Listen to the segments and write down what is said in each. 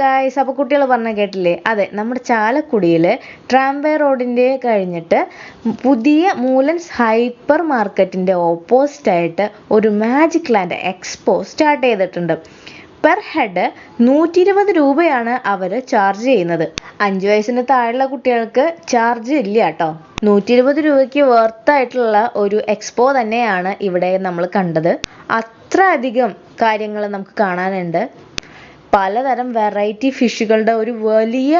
Guys അപ്പോൾ കുട്ടികൾ പറഞ്ഞ കേട്ടില്ലേ? അതെ നമ്മുടെ ചാലക്കുടിയിൽ ട്രാംവേ റോഡിന്റെ കഴിഞ്ഞിട്ട് പുതിയ മൂലൻസ് ഹൈപ്പർ മാർക്കറ്റിന്റെ ഓപ്പോസിറ്റായിട്ട് ഒരു മാജിക് ലാൻഡ് എക്സ്പോ സ്റ്റാർട്ട് ചെയ്തിട്ടുണ്ട്. പെർ ഹെഡ് നൂറ്റി ഇരുപത് രൂപയാണ് അവർ ചാർജ് ചെയ്യുന്നത്. അഞ്ച് വയസ്സിന് താഴെയുള്ള കുട്ടികൾക്ക് ചാർജ് ഇല്ല കേട്ടോ. നൂറ്റി ഇരുപത് രൂപയ്ക്ക് വർത്ത് ആയിട്ടുള്ള ഒരു എക്സ്പോ തന്നെയാണ് ഇവിടെ നമ്മൾ കണ്ടത്. അത്ര അധികം കാര്യങ്ങൾ നമുക്ക് കാണാനുണ്ട്. പലതരം വെറൈറ്റി ഫിഷുകളുടെ ഒരു വലിയ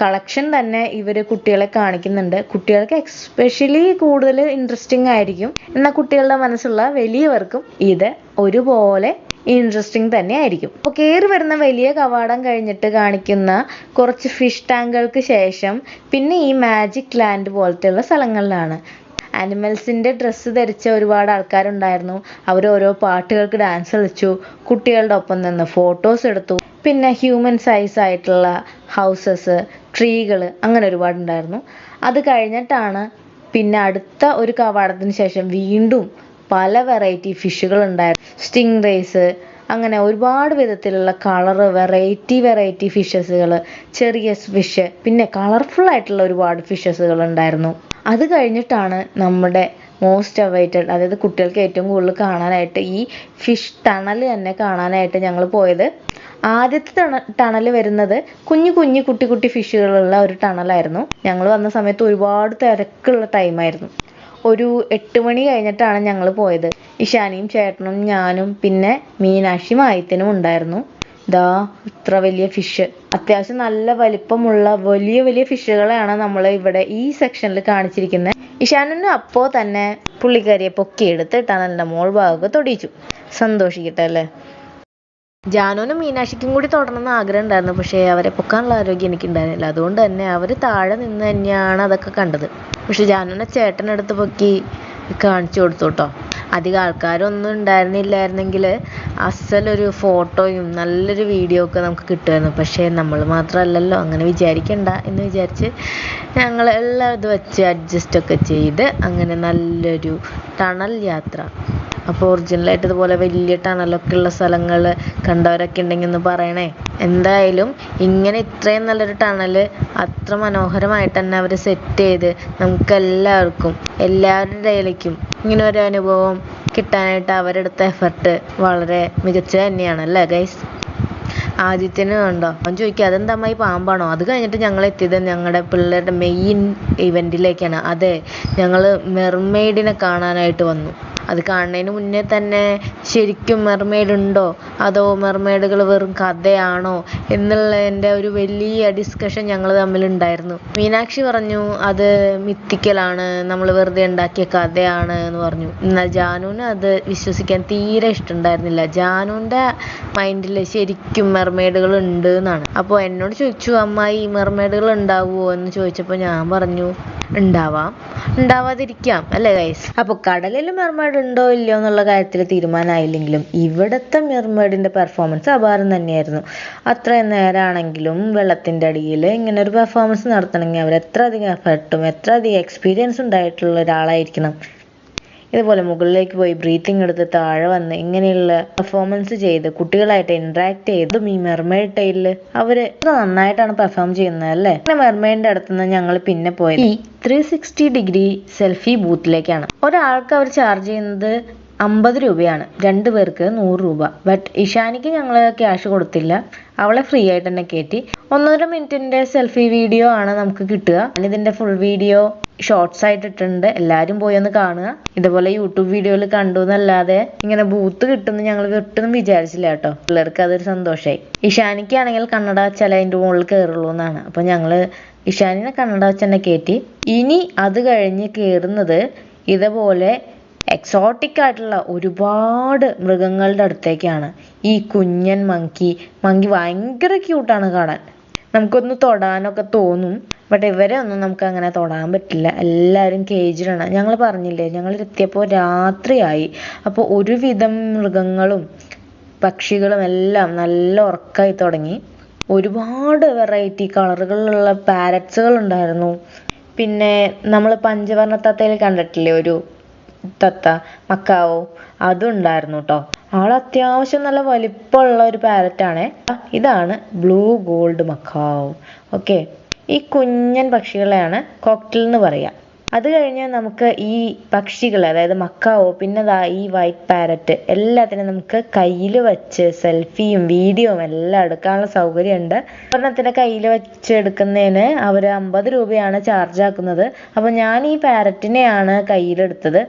കളക്ഷൻ തന്നെ ഇവർ കുട്ടികളെ കാണിക്കുന്നുണ്ട്. കുട്ടികൾക്ക് എക്സ്പെഷ്യലി കൂടുതൽ ഇൻട്രസ്റ്റിംഗ് ആയിരിക്കും. എന്നാൽ കുട്ടികളുടെ മനസ്സുള്ള വലിയവർക്കും ഇത് ഒരുപോലെ ഇൻട്രസ്റ്റിംഗ് തന്നെ ആയിരിക്കും അപ്പോൾ കയറി വരുന്ന വലിയ കവാടം കഴിഞ്ഞിട്ട് കാണിക്കുന്ന കുറച്ച് ഫിഷ് ടാങ്കുകൾക്ക് ശേഷം പിന്നെ ഈ മാജിക് ലാൻഡ് പോലത്തെയുള്ള സ്ഥലങ്ങളിലാണ്. ആനിമൽസിന്റെ ഡ്രസ്സ് ധരിച്ച ഒരുപാട് ആൾക്കാരുണ്ടായിരുന്നു. അവർ ഓരോ പാട്ടുകൾക്ക് ഡാൻസ് കളിച്ചു. കുട്ടികളുടെ ഒപ്പം നിന്ന് ഫോട്ടോസ് എടുത്തു. പിന്നെ ഹ്യൂമൻ സൈസ് ആയിട്ടുള്ള ഹൗസസ് ട്രീകൾ അങ്ങനെ ഒരുപാടുണ്ടായിരുന്നു. അത് കഴിഞ്ഞിട്ടാണ് പിന്നെ അടുത്ത ഒരു കവാടത്തിന് ശേഷം വീണ്ടും പല വെറൈറ്റി ഫിഷുകൾ ഉണ്ടായിരുന്നു സ്റ്റിംഗ് റേസ് അങ്ങനെ ഒരുപാട് വിധത്തിലുള്ള കളർ വെറൈറ്റി വെറൈറ്റി ഫിഷസുകൾ ചെറിയ ഫിഷ് പിന്നെ കളർഫുൾ ആയിട്ടുള്ള ഒരുപാട് ഫിഷസുകൾ ഉണ്ടായിരുന്നു. അത് കഴിഞ്ഞിട്ടാണ് നമ്മുടെ മോസ്റ്റ് അവൈറ്റഡ് അതായത് കുട്ടികൾക്ക് ഏറ്റവും കൂടുതൽ കാണാനായിട്ട് ഈ ഫിഷ് ടണൽ തന്നെ കാണാനായിട്ട് ഞങ്ങൾ പോയത്. ആദ്യത്തെ ടണ ടണൽ വരുന്നത് കുഞ്ഞു കുഞ്ഞു കുട്ടി കുട്ടി ഫിഷുകളുള്ള ഒരു ടണലായിരുന്നു ഞങ്ങൾ വന്ന സമയത്ത് ഒരുപാട് തിരക്കുള്ള ടൈമായിരുന്നു ഒരു എട്ട് മണി കഴിഞ്ഞിട്ടാണ് ഞങ്ങൾ പോയത്. ഇഷാനിയും ചേട്ടനും ഞാനും പിന്നെ മീനാക്ഷി മായത്തിനും ഉണ്ടായിരുന്നു. ദാ ഇത്ര വലിയ ഫിഷ് അത്യാവശ്യം നല്ല വലിപ്പമുള്ള വലിയ വലിയ ഫിഷുകളെയാണ് നമ്മൾ ഇവിടെ ഈ സെക്ഷനിൽ കാണിച്ചിരിക്കുന്നത് ഇഷാനു അപ്പോൾ തന്നെ പുള്ളിക്കാരിയെ പൊക്കിയെടുത്ത് ടണലിന്റെ മോൾ ഭാഗത്ത് തൊടിയിച്ചു. സന്തോഷിക്കട്ടെ അല്ലേ? ജാനുവിനും മീനാക്ഷിക്കും കൂടി തൊടണമെന്ന് ആഗ്രഹം ഉണ്ടായിരുന്നു. പക്ഷേ അവരെ പൊക്കാനുള്ള ആരോഗ്യം എനിക്ക് ഉണ്ടായിരുന്നില്ല അതുകൊണ്ട് തന്നെ അവർ താഴെ നിന്ന് തന്നെയാണ് അതൊക്കെ കണ്ടത്. പക്ഷെ ജാനുവിനെ ചേട്ടനെടുത്ത് പൊക്കി കാണിച്ചു കൊടുത്തു കേട്ടോ. അധികം ആൾക്കാരൊന്നും ഉണ്ടായിരുന്നില്ലായിരുന്നെങ്കിൽ അസലൊരു ഫോട്ടോയും നല്ലൊരു വീഡിയോ ഒക്കെ നമുക്ക് കിട്ടുമായിരുന്നു. പക്ഷേ നമ്മൾ മാത്രമല്ലല്ലോ അങ്ങനെ വിചാരിക്കണ്ട എന്ന് വിചാരിച്ച് ഞങ്ങൾ എല്ലാം ഇത് വെച്ച് അഡ്ജസ്റ്റ് ഒക്കെ ചെയ്ത് അങ്ങനെ നല്ലൊരു ടണൽ യാത്ര അപ്പോൾ ഒറിജിനലായിട്ട് ഇതുപോലെ വലിയ ടണലൊക്കെ ഉള്ള സ്ഥലങ്ങൾ കണ്ടവരൊക്കെ ഉണ്ടെങ്കിൽ ഒന്ന് പറയണേ. എന്തായാലും ഇങ്ങനെ ഇത്രയും നല്ലൊരു ടണൽ അത്ര മനോഹരമായിട്ട് തന്നെ അവർ സെറ്റ് ചെയ്ത് നമുക്ക് എല്ലാവർക്കും എല്ലാവരുടെ ഇടയിലേക്കും ഇങ്ങനെ ഒരു അനുഭവം കിട്ടാനായിട്ട് അവരെടുത്ത എഫർട്ട് വളരെ മികച്ചത് തന്നെയാണ് അല്ലേ ഗൈസ് ആദ്യത്തിന് കണ്ടോ? അവൻ ചോദിക്കുക അതെന്താ ഈ പാമ്പാണോ? അത് കഴിഞ്ഞിട്ട് ഞങ്ങൾ എത്തിയത് ഞങ്ങളുടെ പിള്ളേരുടെ മെയിൻ ഇവന്റിലേക്കാണ് അതെ ഞങ്ങൾ മെർമെയ്ഡിനെ കാണാനായിട്ട് വന്നു. അത് കാണുന്നതിന് മുന്നേ തന്നെ ശരിക്കും മെർമെയ്ഡ് ഉണ്ടോ അതോ മെർമെയ്ഡുകൾ വെറും കഥയാണോ? എന്നുള്ളതിന്റെ ഒരു വലിയ ഡിസ്കഷൻ ഞങ്ങൾ തമ്മിലുണ്ടായിരുന്നു. മീനാക്ഷി പറഞ്ഞു അത് മിത്തിക്കലാണ് നമ്മൾ വെറുതെ ഉണ്ടാക്കിയ കഥയാണ് എന്ന് പറഞ്ഞു. എന്നാൽ ജാനുവിന് അത് വിശ്വസിക്കാൻ തീരെ ഇഷ്ടമുണ്ടായിരുന്നില്ല. ജാനുവിന്റെ മൈൻഡിൽ ശരിക്കും മെർമെയ്ഡുകൾ ഉണ്ട് എന്നാണ്. അപ്പോൾ എന്നോട് ചോദിച്ചു അമ്മായി മെർമെയ്ഡുകൾ ഉണ്ടാവുമോ എന്ന് ചോദിച്ചപ്പോൾ ഞാൻ പറഞ്ഞു ഉണ്ടാവാം. ഉണ്ടാവാതിരിക്കാം അല്ലേ ഗൈസ് അപ്പോൾ കടലിൽ മെർമേഡ് ഉണ്ടോ ഇല്ലയോ എന്നുള്ള കാര്യത്തിൽ തീരുമാനമായില്ലെങ്കിലും ഇവിടുത്തെ മെർമെയ്ഡിന്റെ പെർഫോമൻസ് അപാരം തന്നെയായിരുന്നു. അത്രയും നേരമാണെങ്കിലും വെള്ളത്തിന്റെ അടിയിൽ ഇങ്ങനെ ഒരു പെർഫോമൻസ് നടത്തണമെങ്കിൽ അവർ എത്ര അധികം എഫർട്ടും എത്ര അധികം എക്സ്പീരിയൻസ് ഉണ്ടായിട്ടുള്ള ഒരാളായിരിക്കണം. ഇതുപോലെ മുകളിലേക്ക് പോയി ബ്രീത്തിങ് എടുത്ത് താഴെ വന്ന് ഇങ്ങനെയുള്ള പെർഫോമൻസ് ചെയ്ത് കുട്ടികളായിട്ട് ഇന്ററാക്ട് ചെയ്തും ഈ മെർമെയ്ഡ് ടൈലിൽ അവർ നന്നായിട്ടാണ് പെർഫോം ചെയ്യുന്നത് അല്ലേ? പിന്നെ മെർമെയ്ഡിന്റെ അടുത്തുനിന്ന് ഞങ്ങൾ പിന്നെ പോയത്. ഈ ത്രീ സിക്സ്റ്റി ഡിഗ്രി സെൽഫി ബൂത്തിലേക്കാണ് ഒരാൾക്ക് അവർ ചാർജ് ചെയ്യുന്നത് അമ്പത് രൂപയാണ്. രണ്ടു പേർക്ക് നൂറ് രൂപ. ബട്ട് ഇഷാനിക്ക് ഞങ്ങൾ ക്യാഷ് കൊടുത്തില്ല. അവളെ ഫ്രീ ആയിട്ട് തന്നെ കയറ്റി ഒന്നര മിനിറ്റിന്റെ സെൽഫി വീഡിയോ ആണ് നമുക്ക് കിട്ടുക. ഇതിന്റെ ഫുൾ വീഡിയോ ഷോർട്സ് ആയിട്ടിട്ടുണ്ട്. എല്ലാവരും പോയി ഒന്ന് കാണുക. ഇതുപോലെ യൂട്യൂബ് വീഡിയോയിൽ കണ്ടു എന്നല്ലാതെ ഇങ്ങനെ ബൂത്ത് കിട്ടുമെന്ന് ഞങ്ങൾ ഒട്ടും വിചാരിച്ചില്ല കേട്ടോ. പിള്ളേർക്ക് അതൊരു സന്തോഷമായി ഇഷാനിക്കാണെങ്കിൽ കന്നഡ വെച്ചാൽ അതിന്റെ മുകളിൽ കയറുള്ളൂ എന്നാണ്. അപ്പോൾ ഞങ്ങൾ ഇഷാനിനെ കന്നഡ വെച്ച് തന്നെ കയറ്റി ഇനി അത് കഴിഞ്ഞ് കയറുന്നത് ഇതുപോലെ എക്സോട്ടിക് ആയിട്ടുള്ള ഒരുപാട് മൃഗങ്ങളുടെ അടുത്തേക്കാണ്. ഈ കുഞ്ഞൻ മങ്കി മങ്കി ഭയങ്കര ക്യൂട്ടാണ് കാണാൻ. നമുക്കൊന്ന് തൊടാനൊക്കെ തോന്നും. ബട്ട് ഇവരെ ഒന്നും നമുക്ക് അങ്ങനെ തൊടാൻ പറ്റില്ല. എല്ലാവരും കേജിലാണ് ഞങ്ങൾ പറഞ്ഞില്ലേ ഞങ്ങൾ എത്തിയപ്പോൾ രാത്രിയായി. അപ്പോൾ ഒരുവിധം മൃഗങ്ങളും പക്ഷികളും എല്ലാം നല്ല ഉറക്കമായി തുടങ്ങി. ഒരുപാട് വെറൈറ്റി കളറുകളിലുള്ള പാരറ്റ്സുകൾ ഉണ്ടായിരുന്നു. പിന്നെ നമ്മൾ പഞ്ചവർണ തത്തയിൽ കണ്ടിട്ടില്ലേ ഒരു തത്ത മക്കാവോ? അതുണ്ടായിരുന്നു കേട്ടോ ആൾ അത്യാവശ്യം നല്ല വലിപ്പമുള്ള ഒരു ആണേ. ഇതാണ് ബ്ലൂ ഗോൾഡ് മക്കാവ്. ഓക്കെ ഈ കുഞ്ഞൻ പക്ഷികളെയാണ് കോക്ടിൽ എന്ന് പറയാ. അത് കഴിഞ്ഞ് നമുക്ക് ഈ പക്ഷികൾ അതായത് മക്കാവോ പിന്നെ ദാ ഈ വൈറ്റ് പാരറ്റ് എല്ലാത്തിനും നമുക്ക് കയ്യിൽ വെച്ച് സെൽഫിയും വീഡിയോയും എല്ലാം എടുക്കാനുള്ള സൗകര്യമുണ്ട്. ഒരെണ്ണത്തിന്റെ കയ്യിൽ വെച്ച് എടുക്കുന്നതിന് അവർ അമ്പത് രൂപയാണ് ചാർജ് ആക്കുന്നത്. അപ്പോൾ ഞാൻ ഈ പാരറ്റിനെയാണ് കയ്യിലെടുത്തത്.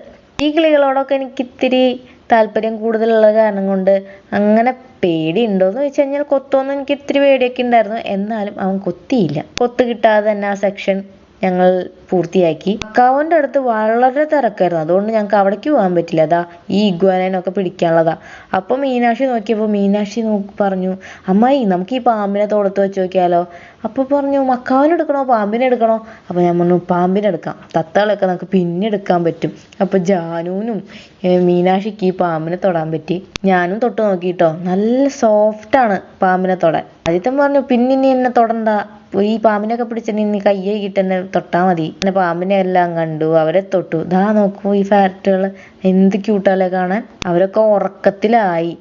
ഈ കിളികളോടൊക്കെ എനിക്ക് ഇത്തിരി താല്പര്യം കൂടുതലുള്ള കാരണം കൊണ്ട് അങ്ങനെ പേടിയുണ്ടോയെന്ന് ചോദിച്ചു കഴിഞ്ഞാൽ കൊത്തുമെന്ന് എനിക്ക് ഇത്തിരി പേടിയൊക്കെ ഉണ്ടായിരുന്നു. എന്നാലും അവൻ കൊത്തിയില്ല. കൊത്ത് കിട്ടാതെ തന്നെ ആ സെക്ഷൻ ഞങ്ങൾ പൂർത്തിയാക്കി. മക്കാവിന്റെ അടുത്ത് വളരെ തിരക്കായിരുന്നു. അതുകൊണ്ട് ഞങ്ങൾക്ക് അവിടേക്ക് പോകാൻ പറ്റില്ല. അതാ ഈ ഇഗ്വാനൊക്കെ പിടിക്കാനുള്ളതാ. അപ്പോൾ മീനാക്ഷി നോക്കിയപ്പോൾ മീനാക്ഷി നോക്കി പറഞ്ഞു അമ്മായി നമുക്ക് ഈ പാമ്പിനെ തോടത്ത് വെച്ച് നോക്കിയാലോ? അപ്പോൾ പറഞ്ഞു മക്കാവിനെ എടുക്കണോ? പാമ്പിനെ എടുക്കണോ? അപ്പോൾ ഞാൻ പറഞ്ഞു പാമ്പിനെ എടുക്കാം. തത്തകളൊക്കെ നമുക്ക് പിന്നെ എടുക്കാൻ പറ്റും. അപ്പോൾ ജാനുവിനും ഏർ മീനാക്ഷിക്ക് ഈ പാമ്പിനെ തൊടാൻ പറ്റി. ഞാനും തൊട്ട് നോക്കിട്ടോ. നല്ല സോഫ്റ്റ് ആണ് പാമ്പിനെ തൊടാൻ. ആദ്യത്തെ പറഞ്ഞു പിന്നെ ഇനി എന്നെ തൊടണ്ട. ഈ പാമ്പിനൊക്കെ പിടിച്ചിട്ട് നീ കയ്യെ കിട്ടുന്ന എന്നെ തൊട്ടാ മതി. പിന്നെ പാമ്പിനെ എല്ലാം കണ്ടു അവരെ തൊട്ടു. ദാ നോക്കൂ ഈ ഫാരറ്റുകൾ എന്ത് ക്യൂട്ടല്ലേ കാണാൻ. അവരൊക്കെ ഉറക്കത്തിലായി.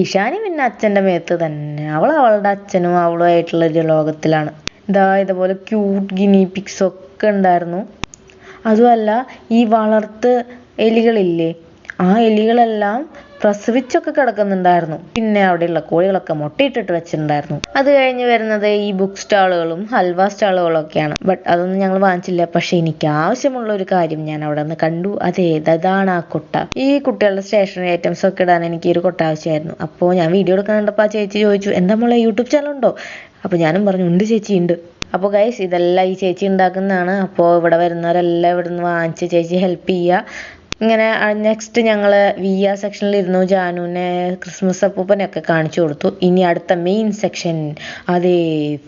ഇഷാനി പിന്നെ അച്ഛന്റെ മേത്ത് തന്നെ. അവൾ അവളുടെ അച്ഛനും അവളും ആയിട്ടുള്ള ഒരു ലോകത്തിലാണ്. ഇതാ ഇതുപോലെ ക്യൂട്ട് ഗിനി പിക്സ് ഒക്കെ ഉണ്ടായിരുന്നു. അതുമല്ല ഈ വളർത്ത് എലികളില്ലേ ആ എലികളെല്ലാം പ്രസവിച്ചൊക്കെ കിടക്കുന്നുണ്ടായിരുന്നു. പിന്നെ അവിടെയുള്ള കോഴികളൊക്കെ മുട്ടയിട്ടിട്ട് വെച്ചിട്ടുണ്ടായിരുന്നു. അത് കഴിഞ്ഞ് വരുന്നത് ഈ ബുക്ക് സ്റ്റാളുകളും ഹൽവ സ്റ്റാളുകളും ഒക്കെയാണ്. ബട്ട് അതൊന്നും ഞങ്ങൾ വാങ്ങിച്ചില്ല. പക്ഷെ എനിക്ക് ആവശ്യമുള്ള ഒരു കാര്യം ഞാൻ അവിടെ നിന്ന് കണ്ടു. അതെ അതാണ് ആ കൊട്ട? ഈ കുട്ടികളുടെ സ്റ്റേഷനറി ഐറ്റംസ് ഒക്കെ ഇടാൻ എനിക്ക് ഒരു കൊട്ട ആവശ്യമായിരുന്നു. അപ്പോൾ ഞാൻ വീഡിയോ എടുക്കാൻ കണ്ടപ്പോൾ ആ ചേച്ചി ചോദിച്ചു എന്താ മോളെ യൂട്യൂബ് ചാനൽ ഉണ്ടോ? അപ്പോൾ ഞാനും പറഞ്ഞു ഉണ്ട് ചേച്ചി ഉണ്ട്. അപ്പോൾ ഗൈസ് ഇതെല്ലാം ഈ ചേച്ചി ഉണ്ടാക്കുന്നതാണ്. അപ്പോൾ ഇവിടെ വരുന്നവരെല്ലാം ഇവിടെ നിന്ന് വാങ്ങിച്ച് ചേച്ചി ഹെൽപ്പ് ചെയ്യുക ഇങ്ങനെ നെക്സ്റ്റ് ഞങ്ങൾ വി ആർ സെക്ഷനിൽ ഇരുന്നു ജാനുവിനെ ക്രിസ്മസ് അപ്പൂപ്പനെയൊക്കെ കാണിച്ചു കൊടുത്തു. ഇനി അടുത്ത മെയിൻ സെക്ഷൻ അതേ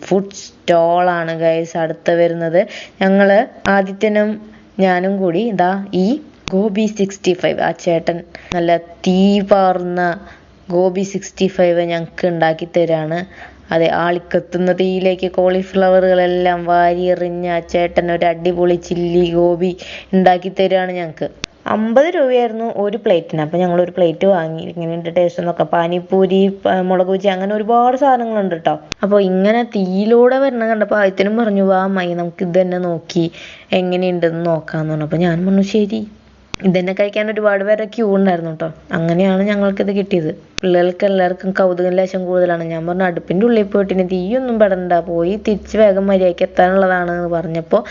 ഫുഡ് സ്റ്റോളാണ് ഗൈസ് അടുത്ത് വരുന്നത്. ഞങ്ങൾ ആദിത്യനും ഞാനും കൂടി ഇതാ ഈ ഗോബി സിക്സ്റ്റി ഫൈവ് ആ ചേട്ടൻ നല്ല തീ പാർന്ന ഗോബി സിക്സ്റ്റി ഫൈവ് ഞങ്ങൾക്ക് ഉണ്ടാക്കി തരാണ്. അതെ ആളിക്കത്തുന്ന തീയിലേക്ക് കോളിഫ്ലവറുകളെല്ലാം വാരിയെറിഞ്ഞ ആ ചേട്ടൻ ഒരു അടിപൊളി ചില്ലി ഗോബി ഉണ്ടാക്കി തരാണ് ഞങ്ങൾക്ക് അമ്പത് രൂപയായിരുന്നു ഒരു പ്ലേറ്റിന്. അപ്പോൾ ഞങ്ങൾ ഒരു പ്ലേറ്റ് വാങ്ങി. ഇങ്ങനെയുണ്ട് ടേസ്റ്റ് എന്നൊക്കെ. പാനിപ്പൂരി മുളക് ബജി അങ്ങനെ ഒരുപാട് സാധനങ്ങളുണ്ട് കേട്ടോ അപ്പോൾ ഇങ്ങനെ തീയിലൂടെ വരണം കണ്ടപ്പോൾ ആദ്യത്തിനും പറഞ്ഞു വാ അമ്മായി നമുക്ക് ഇത് തന്നെ നോക്കി എങ്ങനെയുണ്ടെന്ന് നോക്കാമെന്ന് പറഞ്ഞു. അപ്പോൾ ഞാൻ പറഞ്ഞു ശരി. ഇതന്നെ കഴിക്കാൻ ഒരുപാട് പേരെ ക്യൂ ഉണ്ടായിരുന്നു കേട്ടോ അങ്ങനെയാണ് ഞങ്ങൾക്കിത് കിട്ടിയത്. പിള്ളേർക്ക് എല്ലാവർക്കും കൗതുകം ലേശം കൂടുതലാണ്. ഞാൻ പറഞ്ഞു അടുപ്പിന്റെ ഉള്ളിൽ പോയിട്ട് ഇനി തീയൊന്നും പെടണ്ട. പോയി തിരിച്ച് വേഗം മര്യാദയ്ക്ക് എത്താനുള്ളതാണ് എന്ന് പറഞ്ഞപ്പോൾ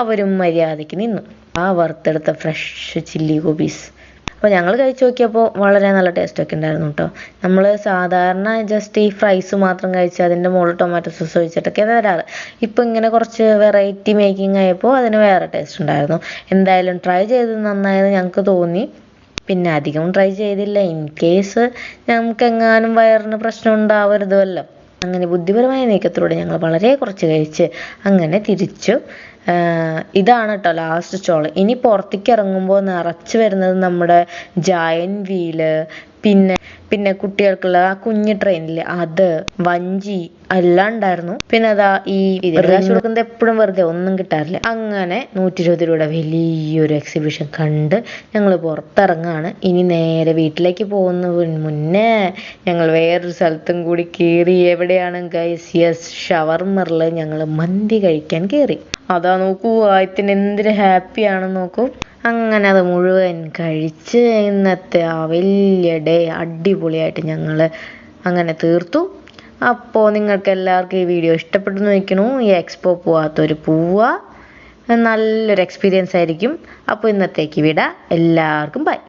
അവരും മര്യാദയ്ക്ക് നിന്നു. ആ വറുത്തെടുത്ത ഫ്രഷ് ചില്ലി ഗോബീസ് അപ്പോൾ ഞങ്ങൾ കഴിച്ചു നോക്കിയപ്പോൾ വളരെ നല്ല ടേസ്റ്റ് ഒക്കെ ഉണ്ടായിരുന്നു കേട്ടോ നമ്മൾ സാധാരണ ജസ്റ്റ് ഈ ഫ്രൈസ് മാത്രം കഴിച്ച് അതിന്റെ മുകളിൽ ടൊമാറ്റോ സോസ് ഒഴിച്ചിട്ടൊക്കെ വരാറ്. ഇപ്പം ഇങ്ങനെ കുറച്ച് വെറൈറ്റി മേക്കിംഗ് ആയപ്പോൾ അതിന് വേറെ ടേസ്റ്റ് ഉണ്ടായിരുന്നു. എന്തായാലും ട്രൈ ചെയ്ത് നന്നായെന്ന് ഞങ്ങൾക്ക് തോന്നി. പിന്നെ അധികം ട്രൈ ചെയ്തില്ല. ഇൻ കേസ് നമുക്ക് എങ്ങാനും വയറിന് പ്രശ്നം ഉണ്ടാവരുതല്ലോ അങ്ങനെ ബുദ്ധിപരമായ നീക്കത്തിലൂടെ ഞങ്ങൾ വളരെ കുറച്ച് കഴിച്ച് അങ്ങനെ തിരിച്ചു. ഇതാണ് കേട്ടോ ലാസ്റ്റ് സ്റ്റോൾ ഇനി പുറത്തേക്ക് ഇറങ്ങുമ്പോൾ നിറച്ച് വരുന്നത് നമ്മുടെ ജയൻ വീൽ പിന്നെ പിന്നെ കുട്ടികൾക്കുള്ള ആ കുഞ്ഞു ട്രെയിനില്ലേ അത് വഞ്ചി എല്ലാം ഉണ്ടായിരുന്നു. പിന്നെ അതാ ഈ കാശ് കൊടുക്കുന്നത് എപ്പോഴും വെറുതെ ഒന്നും കിട്ടാറില്ല. അങ്ങനെ നൂറ്റി ഇരുപത് രൂപയുടെ വലിയൊരു എക്സിബിഷൻ കണ്ട് ഞങ്ങൾ പുറത്തിറങ്ങാണ്. ഇനി നേരെ വീട്ടിലേക്ക് പോകുന്നതിന് മുന്നേ ഞങ്ങൾ വേറൊരു സ്ഥലത്തും കൂടി കയറി എവിടെയാണ് ഗൈസ് യെസ് ഷവർമറിൽ ഞങ്ങൾ മന്തി കഴിക്കാൻ കയറി. അതാ നോക്കൂ ആയത്തിന് എന്തൊരു ഹാപ്പിയാണെന്ന് നോക്കൂ. അങ്ങനെ അത് മുഴുവൻ കഴിച്ച് ഇന്നത്തെ ആ വലിയ ഡേ അടിപൊളിയായിട്ട് ഞങ്ങൾ അങ്ങനെ തീർത്തു. അപ്പോൾ നിങ്ങൾക്ക് എല്ലാവർക്കും ഈ വീഡിയോ ഇഷ്ടപ്പെട്ടു എന്ന് വയ്ക്കണു. ഈ എക്സ്പോ പോവാത്തൊരു പോവുക. നല്ലൊരു എക്സ്പീരിയൻസ് ആയിരിക്കും. അപ്പോൾ ഇന്നത്തേക്ക് വിട. എല്ലാവർക്കും ബൈ